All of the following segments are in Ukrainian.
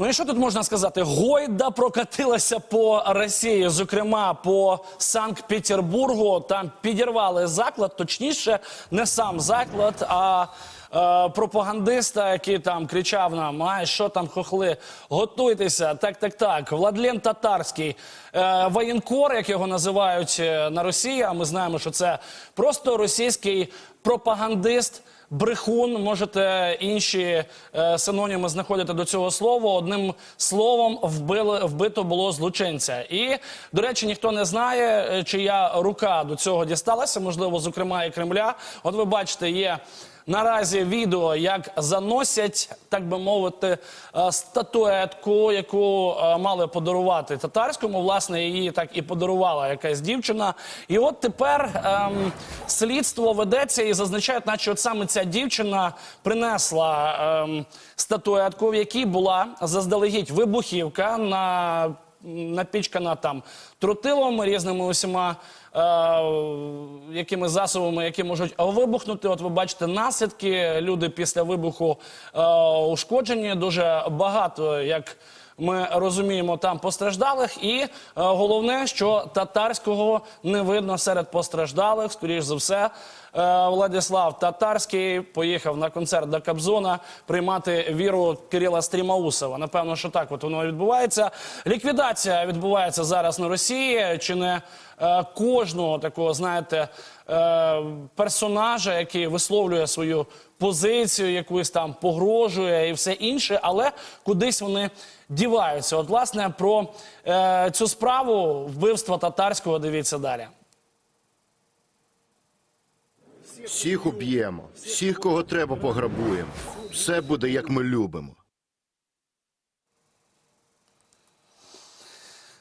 Ну і що тут можна сказати? Гойда прокатилася по Росії, зокрема по Санкт-Петербургу. Там підірвали заклад, точніше, не сам заклад, а е, пропагандиста, який там кричав нам: а що там хохли, готуйтеся. Так, так, так. Владлен Татарський, е, воєнкор, як його називають е, на Росії. А ми знаємо, що це просто російський пропагандист. Брехун, можете інші е, синоніми знаходити до цього слова. Одним словом, вбили, вбито було злочинця. І, до речі, ніхто не знає, е, чия рука до цього дісталася, можливо, зокрема і Кремля. От ви бачите, є. Наразі відео, як заносять, так би мовити, е, статуетку, яку е, мали подарувати татарському. Власне, її так і подарувала якась дівчина. І от тепер ем, слідство ведеться і зазначають, наче от саме ця дівчина принесла ем, статуетку, в якій була заздалегідь вибухівка на напічкана там тротилом різними усіма е, якими засобами, які можуть вибухнути. От ви бачите наслідки. Люди після вибуху е, ушкоджені. Дуже багато як. Ми розуміємо там постраждалих, і е, головне, що татарського не видно серед постраждалих. Скоріш за все, е, Владислав Татарський поїхав на концерт до Кобзона приймати віру Кирила Стрімаусова. Напевно, що так от воно відбувається. Ліквідація відбувається зараз на Росії. Чи не е, кожного такого, знаєте, персонажа, який висловлює свою позицію, якусь там погрожує і все інше, але кудись вони діваються. От, власне, про е, цю справу вбивства татарського дивіться далі. Всіх уб'ємо, всіх, кого треба, пограбуємо. Все буде, як ми любимо.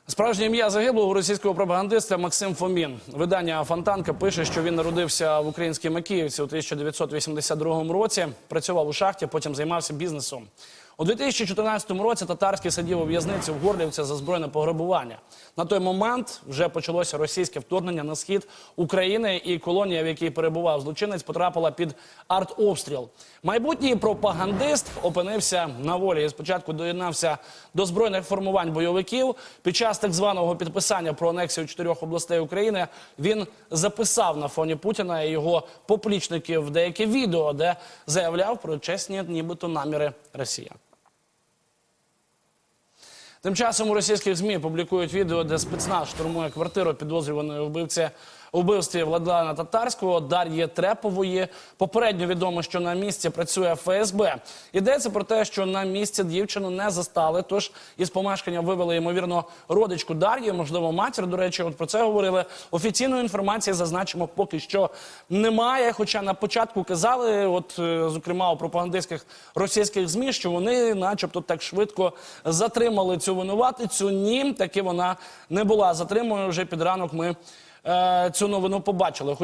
Справжнє ім'я загиблого російського пропагандиста Максим Фомін. Видання Фонтанка пише, що він народився в українській Макіївці у 1982 році. Працював у шахті, потім займався бізнесом. У 2014 році татарський сидів у в'язниці в Горлівці за збройне пограбування. На той момент вже почалося російське вторгнення на схід України, і колонія, в якій перебував злочинець, потрапила під артобстріл. Майбутній пропагандист опинився на волі. І Спочатку доєднався до збройних формувань бойовиків. Під час так званого підписання про анексію чотирьох областей України він записав на фоні Путіна і його поплічників деяке відео, де заявляв про чесні, нібито наміри Росії. Тим часом у російських ЗМІ публікують відео, де спецназ штурмує квартиру підозрюваної вбивці у вбивстві Владлана Татарського Дар'ї Трепової. Попередньо відомо, що на місці працює ФСБ. Йдеться про те, що на місці дівчину не застали. Тож із помешкання вивели ймовірно родичку Дар'ї, можливо, матір. До речі, от про це говорили. Офіційної інформації зазначимо поки що немає. Хоча на початку казали, от е, зокрема у пропагандистських російських змі, що вони, начебто, так швидко затримали цю винуватицю. Ні, таки вона не була затриманою. Вже під ранок ми цю новину побачили.